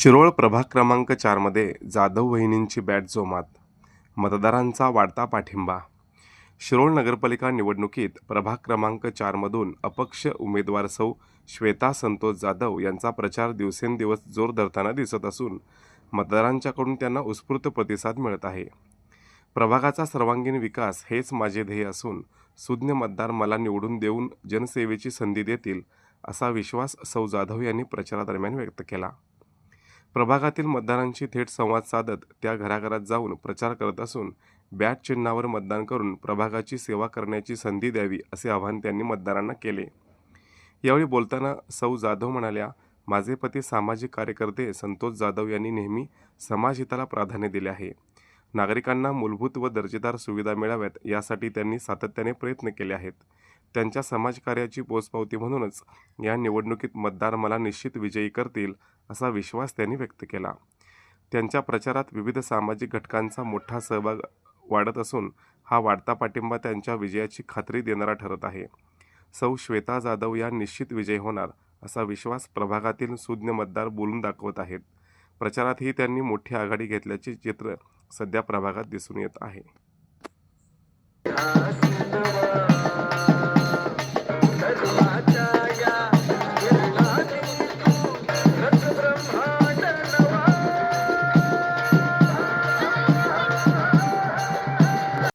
शिरोळ प्रभाग क्रमांक चारमध्ये जाधव वहिनींची बॅट जोमात. मतदारांचा वाढता पाठिंबा. शिरोळ नगरपालिका निवडणुकीत प्रभाग क्रमांक चारमधून अपक्ष उमेदवार सौ श्वेता संतोष जाधव यांचा प्रचार दिवसेंदिवस जोर धरताना दिसत असून मतदारांच्याकडून त्यांना उत्स्फूर्त प्रतिसाद मिळत आहे. प्रभागाचा सर्वांगीण विकास हेच माझे ध्येय असून सुज्ञ मतदार मला निवडून देऊन जनसेवेची संधी देतील असा विश्वास सौ जाधव यांनी प्रचारादरम्यान व्यक्त केला. प्रभागातील मतदारांशी थेट संवाद साधत त्या घराघरात जाऊन प्रचार करत असून बॅट चिन्हावर मतदान करून प्रभागाची सेवा करण्याची संधी द्यावी असे आवाहन त्यांनी मतदारांना केले. यावेळी बोलताना सौ जाधव म्हणाल्या माझे पती सामाजिक कार्यकर्ते संतोष जाधव यांनी नेहमी समाजहिताला प्राधान्य दिले आहे. नागरिकांना मूलभूत व दर्जेदार सुविधा मिळाव्यात यासाठी त्यांनी सातत्याने प्रयत्न केले आहेत. त्यांच्या समाजकार्याची पोचपावती म्हणूनच या निवडणुकीत मतदार मला निश्चित विजयी करतील असा विश्वास त्यांनी व्यक्त केला. त्यांच्या प्रचारात विविध सामाजिक घटकांचा मोठा सहभाग वाढत असून हा वाढता पाठिंबा त्यांच्या विजयाची खात्री देणारा ठरत आहे. सौ श्वेता जाधव या निश्चित विजयी होणार असा विश्वास प्रभागातील सुज्ञ मतदार बोलून दाखवत आहेत. प्रचारातही त्यांनी मोठी आघाडी घेतल्याचे चित्र सध्या प्रभागात दिसून येत आहे.